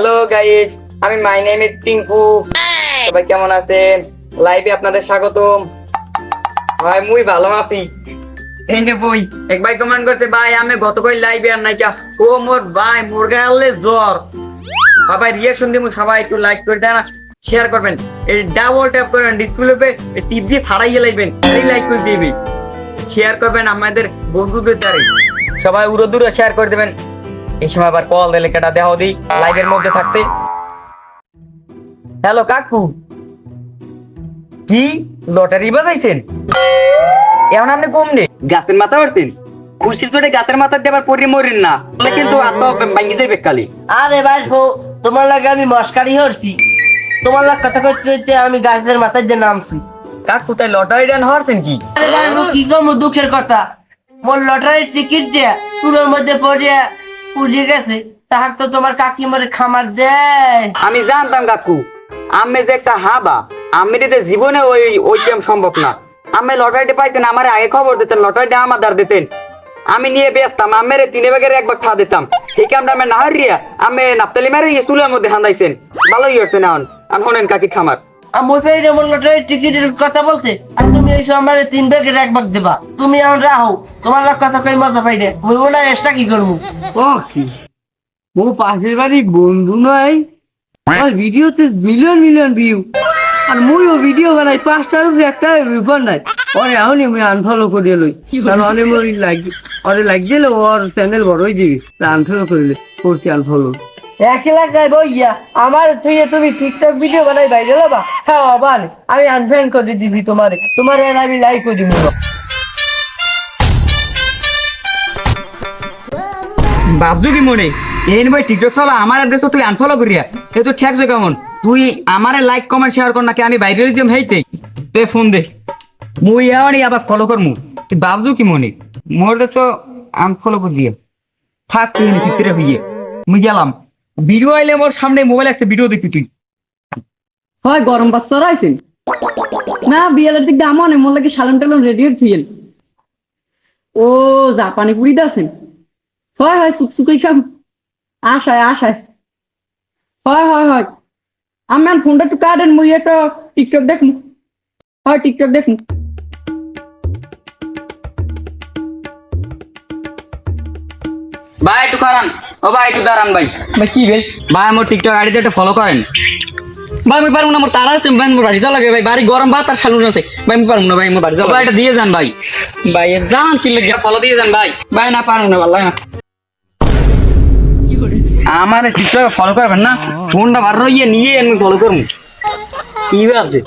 Hello guys আমি my name is Tinku সবাই কেমন আছেন? লাইভে আপনাদের স্বাগতম। ভাই মুই ভালো আছি। এই নে বই কমেন্ট করতে ভাই আমি গত কই লাইভে আর নাই ও মোর ভাই মোর গালে জ্বর। সবাই রিয়াকশন দিমু সবাই একটু লাইক করে দেন শেয়ার করবেন। এই ডাবল ট্যাপ করেন ডিসপ্লে টিপ দিয়ে ফাড়াইয়ে লাইবেন এই লাইক করে দিবি। শেয়ার করবেন আমাদের বন্ধুদের দ্বারে সবাই উড়ো দূরে শেয়ার করে দেবেন। এই সময় আবার কল দিলে কেটা দেহ দিই লাইভের মধ্যে থাকতে। হ্যালো কাকু। কি? লটারি বাজাইছেন? এমন আপনি কম নে গাছের মাথা পারতেন খুশির চোটে গাছের মাথা দেবার পরি মরিন না। তাহলে কিন্তু আত্মা ভাঙ্গি যাবে কালি। আরে ভাই তোমার লাগে আমি মস্কারি হরছি। তোমার লাগে কথা কইতে আমি গাছের মাথায় যে নামছি। কাকু তাই লটারি ডান হরছেন কি? আরে ভাই কি গো দুঃখের কথা? মোর লটারির টিকিট দিয়ে পুরোর মধ্যে পড়িয়া উড়ে গেছে, তাহার তো তোমার কাকি মরে খামার দেয়। আমি জানতাম কাকু আমি যে একটা হাবা জীবনে ওই ওই সম্ভব না। আমি লটারিটা পাইতেন, আমার আগে খবর দিতেন, লটারিটা আমার দিতেন। আমি নিয়ে বেচতাম আমের তিনে বেগের একবার খা দিতাম। এই কামটা আমি না হারিয়া আমি নাপতালি মেরে স্কুলের মধ্যে হান্দাইছেন। ভালোই হচ্ছে না শোনেন কাকি খামার। মোর এমন লটারির টিকিটের কথা বলছে, আর তুমি এই সময় আমারে তিন ব্যাগের এক ভাগ দেবা। তুমি আমার রাহো, তোমার কথা কই মজা পাই রে মুই ওটা এক্সট্রা কি করব? ও কি? ও পাশের বাড়ি বন্ধু নয় আমার ভিডিওতে মিলিয়ন মিলিয়ন ভিউ আর মুই ভিডিও বানাই পাঁচটার উপরে একটা বিপদ নাই। ওরে এখনই আমি আনফলো করে লই। কারণ অনেক মরি লাগ ওরে লাগ গেলে ওর চ্যানেল বড়ই দিবি আনফলো করলে করছি আনফলো এক এলাকায় বইয়া আমার থেকে তুমি টিকটক ভিডিও বানাই বাইরে লাবা? হ্যাঁ আবার আমি আনফ্রেন্ড করে দিবি তোমারে। তোমার আমি লাইক করে দিব। বাবজু কি মনে এই ভাই টিকটক চলা আমার অ্যাড্রেস তুই আনফলো করিয়া। এ তো ঠেকছে কেমন? তুই আমারে লাইক কমেন্ট শেয়ার কর নাকি? আমি বাইরে দিম হেইতে তুই ফোন দে। মুই এমনই আবার ফলো করমু। বাবজু কি মনে? মোর তো আনফলো করে দিয়ে থাক তুই চিত্রে হইয়ে। মুই গেলাম। ভিডিও আইলে মোর সামনে মোবাইল একটা ভিডিও দেখি তুই। হয়, গরম বাচ্চারা আইছেন না বিয়েলের দিক দিয়ে আমার মনে লাগে সালাম টালাম রেডিও থুয়েল ও, জাপানি পুরি আছেন? হয় হয় সুকসুকই খাম। আশায় আশায়। হয় হয় হয়। আমার ফোনটা একটু কাটেন মুই একটা টিকটক দেখমু হয় টিকটক দেখমু ভাই একটু করান ও ভাই একটু দাঁড়ান ভাই। ভাই কি ভাই? ভাই আমার টিকটক আইডিতে একটু ফলো করেন। ভাই আমি পারব না আমার তারা আছে ভাই মোর বাড়ি যা লাগে ভাই। বাড়ি গরম ভাত আর সালুন আছে। ভাই আমি পারব না ভাই মোর বাড়ি যা ভাই এটা দিয়ে যান ভাই। ভাই জান কি লাগে ফলো দিয়ে যান ভাই। ভাই না পারব না ভালো না। আমার টিকটক ফলো করবেন না ফোনটা বার রইয়ে নিয়ে আমি ফলো করব। কি ভাবছে